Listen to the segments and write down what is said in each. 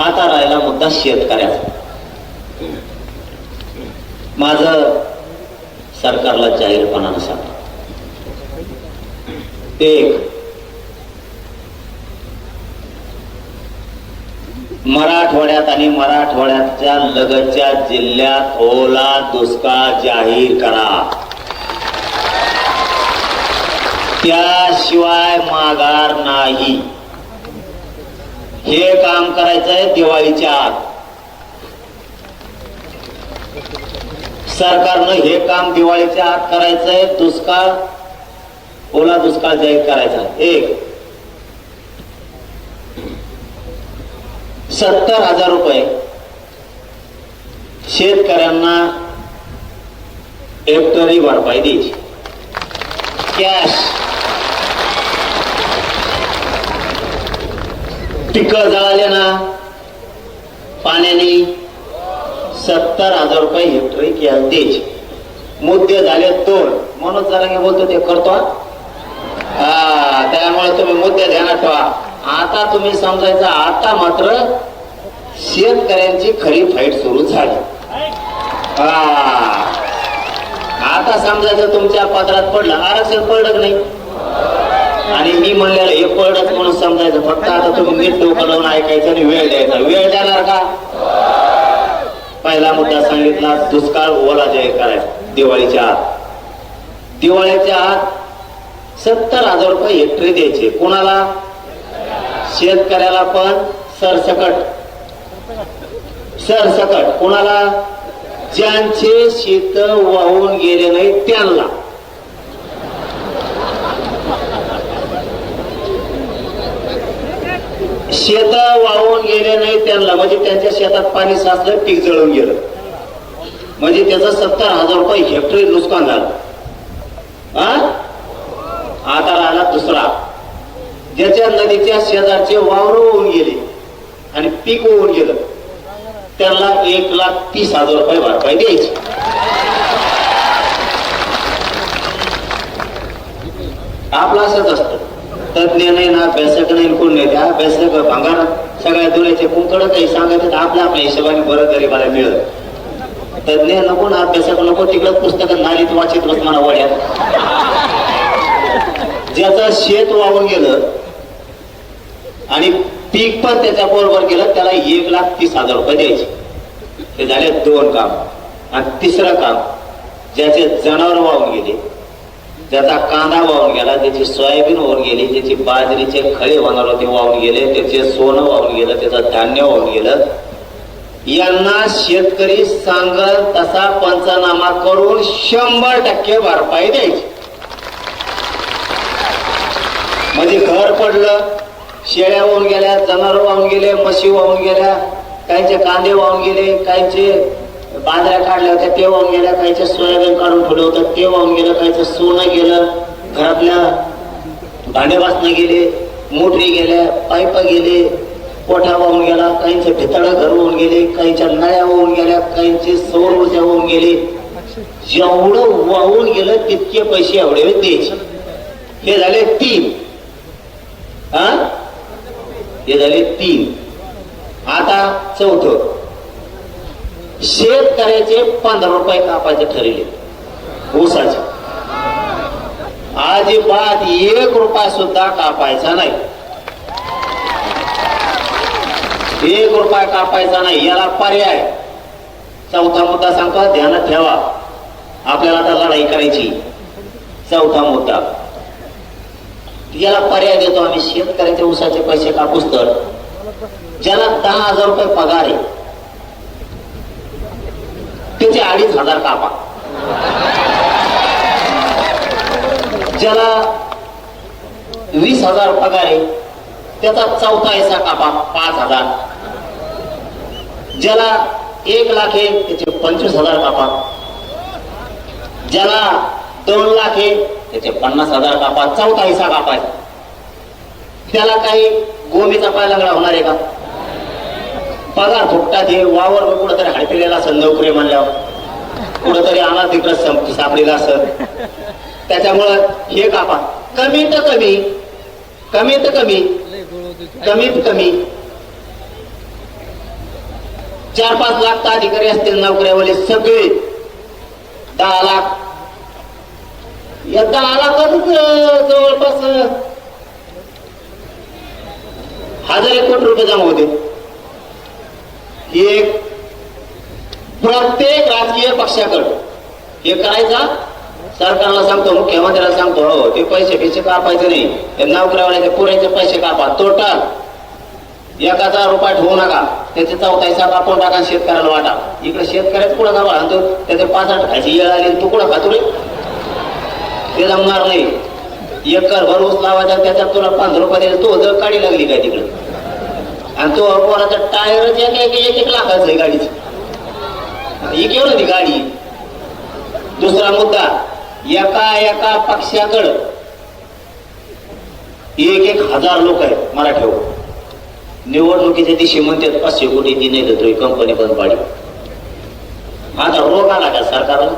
आता राहिला मुद्दा शेतकऱ्याचा. माझं सरकारला जाहीरपणानं सांगतो एक मराठवाड्यात आणि मराठवाड्याच्या लगतच्या जिल्ह्यात ओला दुष्काळ जाहीर करा. त्याशिवाय माघार नाही. हे काम करायचंय दिवाळीच्या आत. सरकारनं हे काम दिवाळीच्या आत करायचंय दुष्काळ ओला दुष्काळ जाहीर करायचा. एक. सत्तर हजार रुपये शेतकऱ्यांना हेक्टरी भरपाई द्यायची. कॅश पिकं जळाले ना पाण्याने सत्तर हजार रुपये हेक्टरी कॅश द्यायची मुद्दे झाले दोन म्हणून जरा हे बोलतो ते करतो हा. त्यामुळे तुम्ही मुद्दे ध्यानात ठेवा. आता तुम्ही समजायचं आता मात्र शेतकऱ्यांची खरी फाईट सुरू झाली. हा. आता समजायचं तुमच्या पदरात पडलं आरक्षण पडलं नाही? आणि मी म्हणलेलं हे पडत म्हणून समजायचं. फक्त आता तुम्ही नीट डोकं लावून ऐकायचं आणि वेळ द्यायचा. वेळ देणार का? पहिला मुद्दा सांगितला दुष्काळ ओला जय करायचा दिवाळीच्या आत. दिवाळीच्या आत सत्तर हजार रुपये हेक्टरी द्यायचे. कोणाला? शेतकऱ्याला पण सरसकट. सरसकट. कोणाला? ज्यांचे शेत वाहून गेले नाही त्यांना. शेत वाहून गेले नाही त्यांना म्हणजे त्यांच्या शेतात पाणी साचलं पीक जळून गेलं. म्हणजे त्याचं सत्तर हजार रुपये हेक्टरी नुकसान झालं. हा? आता राहिला दुसरा. ज्याच्या नदीच्या शेजारचे वावर होऊन गेले आणि पीक होऊन गेलं त्याला एक लाख तीस हजार रुपये भरपाई द्यायची. आपला असंच असतं. तज्ञ नाही ना अभ्यासक नाही कोण नाही त्या अभ्यासक भांगार सगळ्या दुऱ्याचे कुंकड काही सांगायचं आपल्या आपल्या हिशोबाने बरं तरी मला मिळत तज्ञ नको ना अभ्यासक नको तिकडं पुस्तक नालीत वाचित बस मला वड्यात ज्याचं शेत वाहून गेलं आणि पीक पण त्याच्या बरोबर गेलं त्याला एक लाख तीस हजार रुपये द्यायचे. हे झाले दोन काम. आणि तिसरं काम ज्याचे जनावर वाहून गेले त्याचा कांदा वाहून गेला त्याची सोयाबीन वाहून गेली त्याची बाजरीचे खळे होणार होते वाहून गेले त्याचे सोनं वाहून गेलं त्याचं धान्य वाहून गेलं. यांना शेतकरी सांगल तसा पंचनामा करून शंभर टक्के भरपाई द्यायची. म्हणजे घर पडलं शेळ्या वाहून गेल्या जनावर वाहून गेले म्हशी वाहून गेल्या काहींचे कांदे वाहून गेले काहींचे बांधऱ्या काढल्या होत्या ते वाहून गेल्या काहीचे सोयाबीन काढून ठेवलं होतं ते वाहून गेलं काहीचं सोनं गेलं घरातल्या भांडे वासनं गेले मोटरी गेल्या पाईप गेले कोठा वाहून गेला काहींचे भितळं घर होऊन गेले काहींच्या नळ्या होऊन गेल्या काहींचे सौर ऊर्जा होऊन गेले. जेवढं वाहून गेलं तितके पैसे एवढे द्यायचे. हे झाले तीन. हा? हे झाले तीन. आता चौथं. शेतकऱ्याचे पंधरा रुपये कापायचे ठरले ऊसाचे. अजिबात एक रुपया सुद्धा कापायचा नाही. एक रुपया कापायचा नाही. याला पर्याय. चौथा मुद्दा सांगतो ध्यानात ठेवा. आपल्याला आता लढाई करायची. चौथा मुद्दा. याला पर्याय देतो आम्ही. शेतकऱ्याचे ऊसाचे पैसे कापूस तर. ज्याला दहा हजार रुपये पगार आहे त्याचे अडीच हजार कापा. ज्याला वीस हजार पगार आहे त्याचा चौथा हिस्सा कापा पाच हजार. ज्याला एक लाख आहे त्याचे पंचवीस हजार कापा. ज्याला दोन लाख आहे त्याचे पन्नास हजार कापा. चौथा हिस्सा कापायचा. त्याला काही गोमीचा पाय लागला होणार आहे का? पगार फुटतात हे वावर कुठंतरी हडपिलेला असेल नोकरी म्हणल्यावर. कुठंतरी आला तिकडं सं- सापडलेला असेल. त्याच्यामुळं हे कापा. कमीत कमी. कमी कमीत कमी. कमीत कमी. चार पाच लाख तर अधिकारी असतील नोकऱ्यावाले सगळे. दहा लाख. या दहा लाखातच जवळपास हजार एक कोटी रुपये जमा होते. ही एक प्रत्येक राजकीय पक्षाकडं. हे करायचा? सरकारला सांगतो मुख्यमंत्र्याला सांगतो हो ते पैसे पैसे कापायचे नाही. ते नोकऱ्यावाल्याचे पुरायचे पैसे कापा टोटल एक हजार रुपये ठेवू नका. त्याचे चौथा हिस्सा कापून टाका शेतकऱ्याला वाटा. इकडे शेतकऱ्याच कुठं का आणतो त्याचे पाच आठ खायची येळ आली तू कुठं खातो रे ते जमणार नाही. एकर भर ऊस लावायचा त्याच्यात तुला पंधरा रुपये द्यायचे तो जर काढी लागली काय तिकडे? आणि तो कोणाचा टायरच एक एक एक एक लाखाचं आहे गाडीचं. ही केवढं ती गाडी. दुसरा मुद्दा एका एका पक्षाकडं एक एक हजार लोक आहेत मराठ्यावर निवडणुकीच्या दिवशी म्हणतात पाचशे कोटी ती नाही देतोय कंपनी बंद पाडी. आता रोग आला का सरकारला?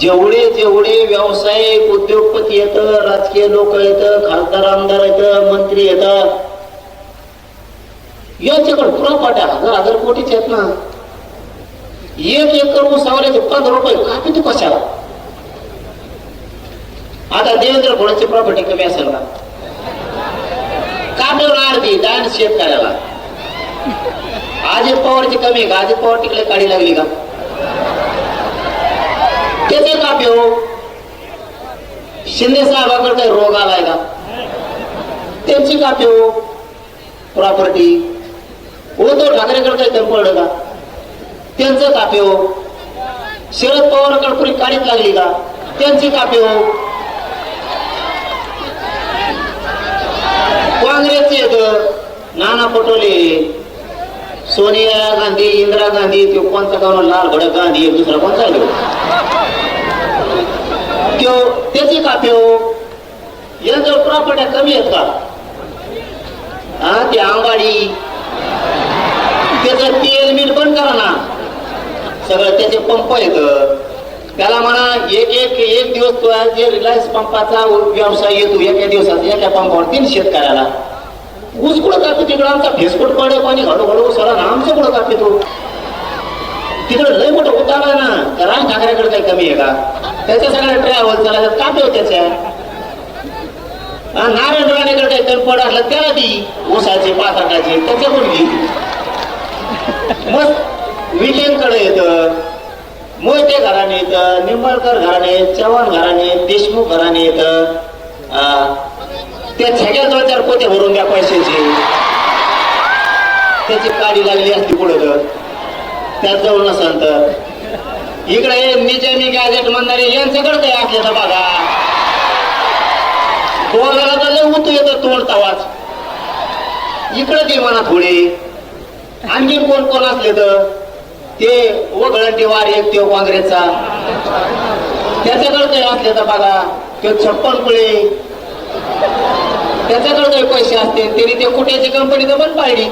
जेवढे जेवढे व्यावसायिक उद्योगपती येत राजकीय लोक येत खासदार आमदार येत मंत्री येतात यांच्याकडे पुरापाट्या हजार हजार कोटीचे आहेत ना. एक एकर ऊसावल्याचे पंधरा रुपये. कापी किती कशाला? आता देवेंद्र फडणवीसची प्रॉपर्टी कमी असेल ना? का मिळणार ती दान शेतकऱ्याला अजित पवारची कमी का? अजित पवार तिकडे काढी लागली का? त्याचे काप्यो हो. शिंदे साहेबाकडे काही रोग आलाय का? त्यांची काप्यो हो. प्रॉपर्टी उद्धव ठाकरेकडे काही कमी पडलं का? त्यांचं कापे हो. शरद पवारकडे कुणी काढीत लागली का? त्यांची कापे हो. काँग्रेसचे येत नाना पटोले सोनिया गांधी इंदिरा गांधी तो कोणता गाव लाल भडक गांधी एक दुसरा कोणता आहे त्यो त्याची कापे हो. यांच्या प्रॉपर्ट्या कमी आहेत का? हा ते आंबाडी त्याचं तेल मीठ पण करा ना. सगळं त्याचे पंप येत त्याला म्हणा एक एक एक दिवस तो जे रिलायन्स पंपाचा व्यवसाय येतो एका दिवसात एका पंपावर तीन शेतकऱ्याला ऊस कुठं कापतो तिकडं आमचा फेसकोट पडे पाणी हळूहळू घडू सरा ना आमचं कुठं कापतो तिकडं लय मोठं उतार ना. त्या राज ठाकरेकडे काही कमी आहे का? त्याच्या सगळ्या ट्रॅव्हल चालायचं कापे त्याच्या. नारायण राणेकडे काही तनपड असलं त्याला ती ऊसाचे पाताटाचे त्याच्याकडून घे मग विटेंकडे येतं. मोहिते घराने येतं निंबाळकर घराने चव्हाण घराणे देशमुख घराने येतं. त्या छग्या दोन चार पोते भरून द्या पैशाचे. त्याची काडी लागली असती पुढे तर. त्यात जाऊ नसाल तर. इकडे निजामी गॅजेट म्हणणारे यांच्याकडे काही असले तर बघा. दोघाला तर लय उतू येतं तोंड तवाच. इकडे दे म्हणा थोडे. आणखी कोण कोण असले तर ते वगळंटी वार एक ते काँग्रेसचा. त्याच्याकडे काही असले तर बघा ते छप्पन पुळे त्याच्याकडे काही पैसे असते त्यांनी ते कुठ्याची कंपनी तर पण पाहिली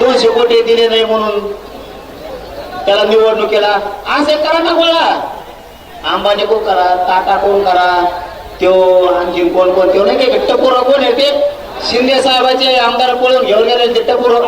दोनशे कोटी दिले नाही म्हणून त्याला निवडणुकीला असे करा ना गोळा. अंबानी कोण करा टाटा कोण करा त्यो आणखी कोण कोण त्यो नाही काय टपुरा कोण आहे ते? शिंदे साहेबाचे आमदार पळून घेऊन गेले ते टपुरा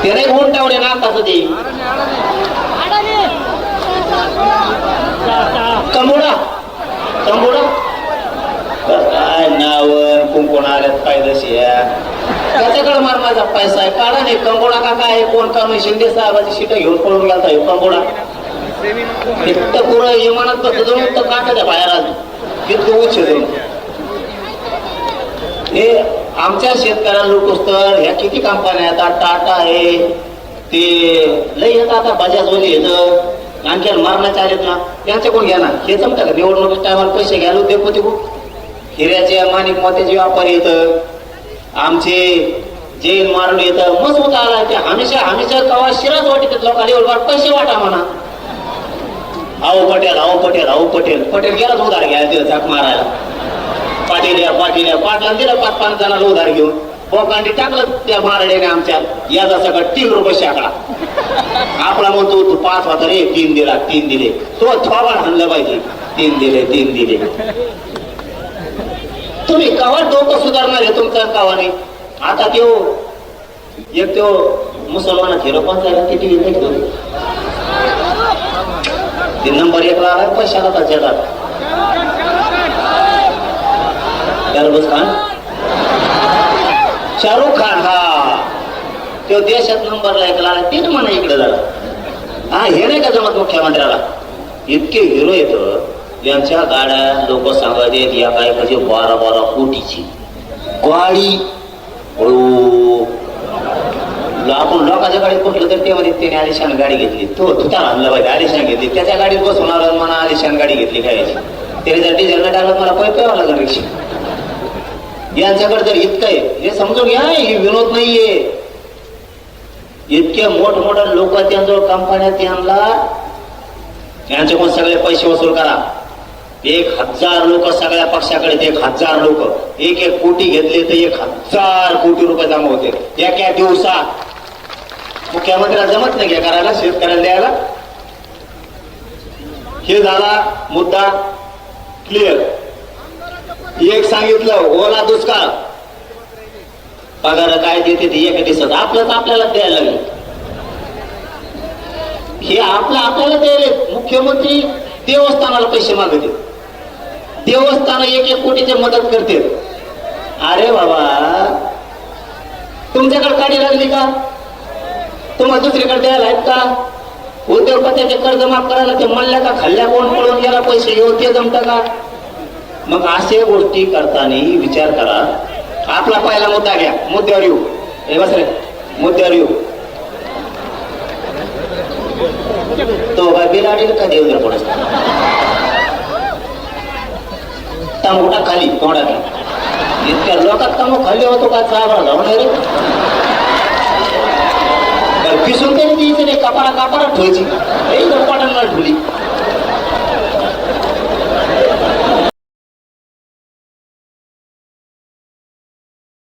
ते नाही उंटावले ना आता ते. कंबोडा कंबोडा काय नाव कुंकोण आल्यात पायदशी त्याच्याकडे मार माझा पैसा आहे. काढा नाही कंबोडा का काय कोण का नाही शिंदे साहेबाची शिट घेऊन पळून गेलता कंबोडा इतकं पुरं इमानात बसतो तर बाहेर उच्च हे आमच्या शेतकऱ्याला लोक तर ह्या किती कंपन्या आता टाटा आहे ते लय येतात आता बजाज वाले येत. आणखी मारण्याचे आलेत ना त्यांच्याकडून घ्या ना हे जमतं का? निवडणुकीच्या टायमाला पैसे घ्यायला उद्योग होते खूप. हिऱ्याचे माणिक मोत्याचे व्यापार येत. आमचे जैन मारून येतं. मस्त होता आला ते. हमेशा हमेशा कवा शिराज वाटत लोकांना. एवढं पैसे वाटा म्हणा. आहो पटेल आहो पटेल आहो पटेल. पटेल गेलाच उधार घ्यायला तिला झाक मारायला. पाटील या पाटील या पाटला दिलं पाच पाच जणांना उधार घेऊन. बोकांडी टाकलं त्या मारड्याने आमच्या याचा सगळं तीन रुपये शाकडा आपला म्हणतो तू पाच होता रे तीन दिला तीन दिले. तो थोबा आणलं पाहिजे. तीन दिले तीन दिले. तुम्ही कवा डोकं सुधारणार आहे तुमचं कवा नाही आता त्यो एक त्यो मुसलमानात हिरो पण झाला किती घेतो ते नंबर एक ला पैशाला का खान? शाहरुख खान हा. तो देशात नंबरला एक लागला तीन म्हणा इकडे झाला हा हे नाही का जमत मुख्यमंत्र्याला? इतके हिरो येत हो. यांच्या गाड्या लोक सांगत या काय म्हणजे बारा बारा कोटीची. गाडी हळू आपण लोकांच्या गाडीत बसलो तर ते म्हणे त्याने आलिशान गाडी घेतली. तो तुझ्या आणलं पाहिजे आलिशान घेतली. त्याच्या गाडीत बसून आला म्हणा आलिशान गाडी घेतली काय? त्याने जर डिझेल न टाकलं मला पैसे प्यावं लागेल रिक्षा यांच्याकडे जर इतकं आहे हे समजून घ्या हे विनोद नाहीये. इतके मोठमोठे लोक त्यांजवळ कंपन्या त्यांना यांच्याकडून सगळे पैसे वसूल करा. एक हजार लोक सगळ्या पक्षाकडे एक हजार लोक. एक एक कोटी घेतले तर एक हजार कोटी रुपये जमा होते. एका दिवसात मुख्यमंत्र्याला जमत नाही घ्या करायला शेतकऱ्याला द्यायला. हे झाला मुद्दा क्लिअर एक सांगितलं ओला दुष्काळ. पगार काय देते ते एका दिवसात आपलंच आपल्याला द्यायला लागले. हे आपलं आपल्याला द्यायले मुख्यमंत्री देवस्थानाला पैसे मागते देवस्थान एक एक कोटीचे मदत करते. अरे बाबा तुमच्याकडे गाडी लागली का? तुम्हाला दुसरीकडे द्यायला आहेत का? उद्योगपत्याचे कर्ज माफ करायला ते म्हणल्या का खाल्ल्या? कोण पळून गेला? पैसे येऊ ते जमतं का? मग असे गोष्टी करताना विचार करा. आपला पहिला मुद्दा घ्या. मुद्द्यावर येऊ. हे बस रे. मुद्द्यावर येऊ. तो काय बिलाडील का देऊ द्या थोडस तांबुटा खाली तोंडात इतक्या लोकात तांबू खाल्ली होतो का? चाबा नाही रे. तर पिसून तरी द्यायचं नाही कपाडा कपाडा ठेवायची एकदम पाटांना ठेवली